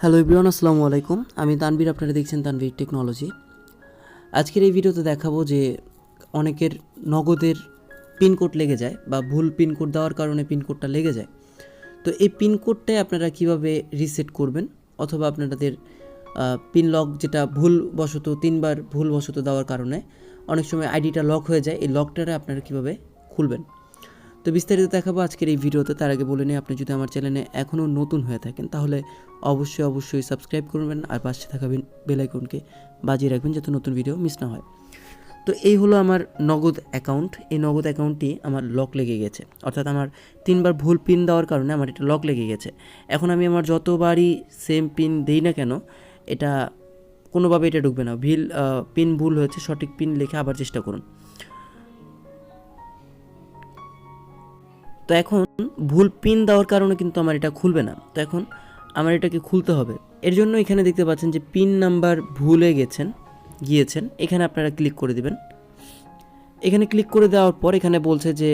Hello ইব্রিয়ান আসসালামু আলাইকুম। আমি তানবীর আপনারা দেখছেন তানবীর টেকনোলজি আজকের এই ভিডিওতে দেখাবো যে অনেকের নগদের পিনকোড লেগে যায় বা ভুল পিনকোড দেওয়ার কারণে পিনকোডটা লেগে যায়। তো এই পিনকোডটাই আপনারা কীভাবে রিসেট করবেন? অথবা আপনাদের পিন লক যেটা ভুল বশত তিনবার ভুল বশত দেওয়ার কারণে অনেক সময় আইডিটা লক হয়ে যায়। এই লকটারে আপনারা কীভাবে খুলবেন? তো বিস্তারিত দেখাবো আজকের এই ভিডিওতে। তার আগে বলে নিই, আপনি যদি আমার চ্যানেলে এখনও নতুন হয়ে থাকেন, তাহলে অবশ্যই অবশ্যই সাবস্ক্রাইব করবেন আর পাশে থাকা বেল আইকনকে বাজিয়ে রাখবেন যাতে নতুন ভিডিও মিস না হয়। তো এই হলো আমার নগদ অ্যাকাউন্ট। এই নগদ অ্যাকাউন্টটি আমার লক লেগে গেছে। অর্থাৎ আমার তিনবার ভুল পিন দেওয়ার কারণে আমার এটা লক লেগে গেছে। এখন আমি আমার যতবারই সেম পিন দেই না কেন, এটা কোনোভাবে এটা ঢুকবে না। ভিল পিন ভুল হয়েছে, সঠিক পিন লিখে আবার চেষ্টা করুন। তো এখন ভুল পিন দেওয়ার কারণে কিন্তু আমার এটা খুলবে না। তো এখন আমার এটাকে খুলতে হবে। এর জন্য এখানে দেখতে পাচ্ছেন যে পিন নাম্বার ভুলে গেছেন, গিয়েছেন। এখানে আপনারা ক্লিক করে দিবেন। এখানে ক্লিক করে দেওয়ার পর এখানে বলছে যে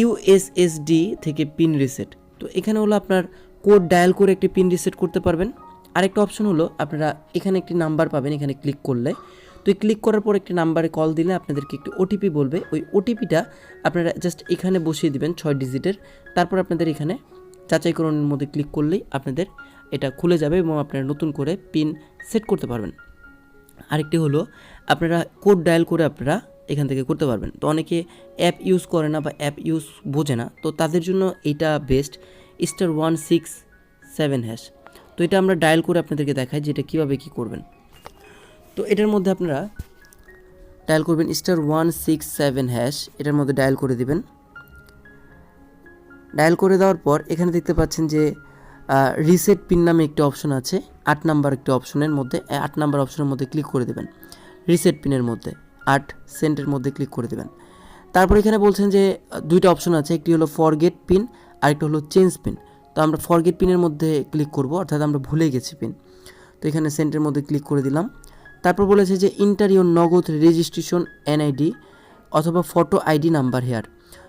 ইউএসএসডি থেকে পিন রিসেট তো এখানে হলো আপনার কোড ডায়াল করে একটি পিন রিসেট করতে পারবেন। আরেকটা অপশন হলো আপনারা এখানে একটি নাম্বার পাবেন, এখানে ক্লিক করলে। তো ক্লিক করার পর একটি নাম্বারে কল দিলে আপনাদেরকে একটি ওটিপি বলবে। ওই ওটিপিটা আপনারা জাস্ট এখানে বসিয়ে দিবেন ছয় ডিজিটের তারপর আপনাদের এখানে যাচাইকরণের মধ্যে ক্লিক করলেই আপনাদের এটা খুলে যাবে এবং আপনারা নতুন করে পিন সেট করতে পারবেন। আরেকটি হলো আপনারা কোড ডায়াল করে আপনারা এখান থেকে করতে পারবেন। তো অনেকে অ্যাপ ইউজ করে না বা অ্যাপ ইউজ বোঝে না। তো তাদের জন্য এটা best star one six seven hash তো এটা আমরা ডায়াল করে আপনাদেরকে দেখাই যে এটা কীভাবে কী করবেন। তো এটার মধ্যে আপনারা ডায়াল করবেন star one six seven hash এটার মধ্যে ডায়াল করে দিবেন। ডায়াল করে দেওয়ার পর এখানে দেখতে পাচ্ছেন যে রিসেট পিন নামে একটি অপশন আছে, আট নাম্বার একটি অপশনের মধ্যে আট নাম্বার অপশনের মধ্যে ক্লিক করে দেবেন। রিসেট পিনের মধ্যে, আট সেন্টের মধ্যে ক্লিক করে দেবেন। তারপর এখানে বলছেন যে, দুইটা অপশন আছে, একটি হলো ফরগেট পিন আরেকটা হলো চেঞ্জ পিন তো আমরা ফরগেট পিনের মধ্যে ক্লিক করব, অর্থাৎ আমরা ভুলে গেছি পিন তো এখানে সেন্টের মধ্যে ক্লিক করে দিলাম। তারপর বলেছে যে enter your Nagad registration NID অথবা ফটো আইডি নাম্বার হেয়ার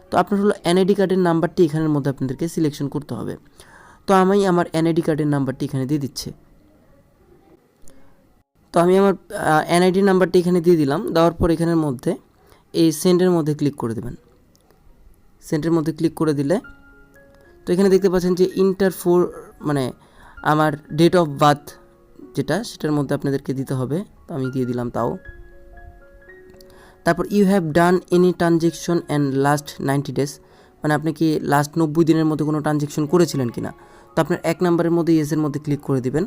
তো আপনার হলো এনআইডি কার্ডের নাম্বারটি এখানের মধ্যে আপনাদেরকে সিলেকশন করতে হবে। তো আমি আমার এনআইডি কার্ডের নাম্বারটি এখানে দিয়ে দিচ্ছে। তো আমি আমার এনআইডি নাম্বারটি এখানে দিয়ে দিলাম। দেওয়ার পর এখানের মধ্যে এই সেন্টের মধ্যে ক্লিক করে দেবেন। সেন্টের মধ্যে ক্লিক করে দিলে তো এখানে দেখতে পাচ্ছেন যে ইন্টার ফোর মানে আমার ডেট অফ বার্থ যেটা, সেটার মধ্যে আপনাদেরকে দিতে হবে। তো আমি দিয়ে দিলাম তাও। তারপর you have done any transaction and last ninety days মানে আপনি কি লাস্ট নব্বই দিনের মধ্যে কোনো ট্রানজেকশন করেছিলেন কিনা? তো আপনার এক নম্বরের মধ্যে ইয়েসের মধ্যে ক্লিক করে দিবেন।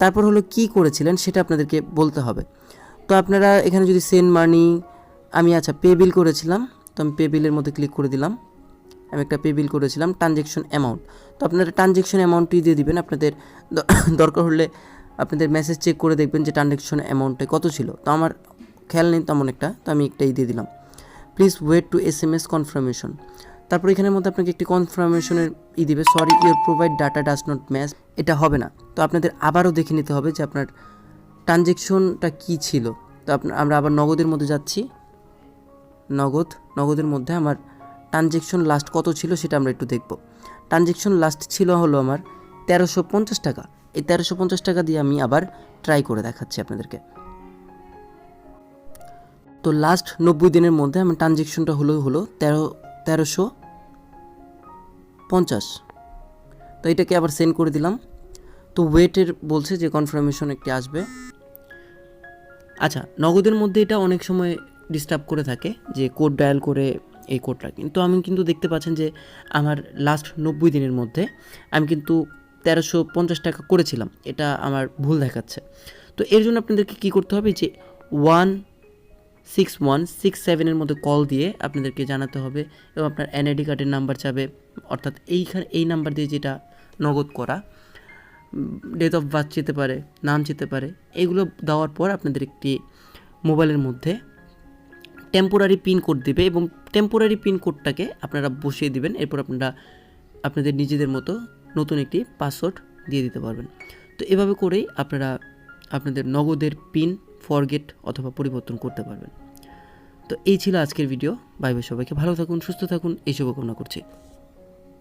তারপর হলো কি করেছিলেন, সেটা আপনাদেরকে বলতে হবে। তো আপনারা এখানে যদি সেন্ড মানি আমি আচ্ছা পে বিল করেছিলাম, তো আমি পে বিলের মধ্যে ক্লিক করে দিলাম। আমি একটা পে বিল করেছিলাম ট্রানজেকশন অ্যামাউন্ট তো আপনারা ট্রানজেকশন অ্যামাউন্টটি দিয়ে দিবেন। আপনাদের দরকার হলে আপনাদের মেসেজ চেক করে দেখবেন যে ট্রানজ্যাকশন অ্যামাউন্টটা কত ছিল। তো আমার খেয়াল নেই তেমন একটা, তো আমি একটাই দিয়ে দিলাম। Please wait to S M S confirmation তারপর এখানের মধ্যে আপনাকে একটি কনফার্মেশনের ই দিবে sorry your provide data does not match এটা হবে না। তো আপনাদের আবারও দেখে নিতে হবে যে আপনার ট্রানজ্যাকশনটা কী ছিল। তো আপনার আমরা আবার নগদের মধ্যে যাচ্ছি। নগদ, নগদের মধ্যে আমার ট্রানজ্যাকশন লাস্ট কত ছিল সেটা আমরা একটু দেখব। ট্রানজ্যাকশন লাস্ট ছিল হলো আমার তেরোশো পঞ্চাশ টাকা। এই তেরোশো পঞ্চাশ টাকা দিয়ে আমি আবার ট্রাই করে দেখাচ্ছি আপনাদেরকে। তো লাস্ট নব্বই দিনের মধ্যে আমার ট্রানজেকশনটা হলো হলো তেরো, তেরোশো পঞ্চাশ। তো এটাকে আবার সেন্ড করে দিলাম। তো ওয়েটের বলছে যে কনফার্মেশন একটি আসবে। আচ্ছা নগদের মধ্যে এটা অনেক সময় ডিস্টার্ব করে থাকে যে কোড ডায়াল করে এই কোডটা কিন্তু আমি কিন্তু দেখতে পাচ্ছেন যে আমার লাস্ট নব্বই দিনের মধ্যে আমি কিন্তু তেরোশো পঞ্চাশ টাকা করেছিলাম। এটা আমার ভুল দেখাচ্ছে। তো এর জন্য আপনাদেরকে কী করতে হবে যে ওয়ান সিক্স ওয়ান সিক্স সেভেনের মধ্যে কল দিয়ে আপনাদেরকে জানাতে হবে এবং আপনার এনআইডি কার্ডের নাম্বার চাবে। অর্থাৎ এইখানে, এই নাম্বার দিয়ে যেটা নগদ করা, ডেট অফ বার্থ যেতে পারে, নাম যেতে পারে, এগুলো দেওয়ার পর আপনাদের একটি মোবাইলের মধ্যে টেম্পোরারি পিন কোড দেবে এবং টেম্পোরারি পিন কোডটাকে আপনারা বসিয়ে দিবেন। এরপর আপনারা, আপনাদের নিজেদের মতো নতুন একটি পাসওয়ার্ড দিয়ে দিতে পারবেন। তো এভাবে করেই আপনারা আপনাদের নগদের পিন ফরগেট অথবা পরিবর্তন করতে পারবেন। তো এই ছিল আজকের ভিডিও বাই বাই সবাইকে ভালো থাকুন, সুস্থ থাকুন, এই শুভকামনা করছি।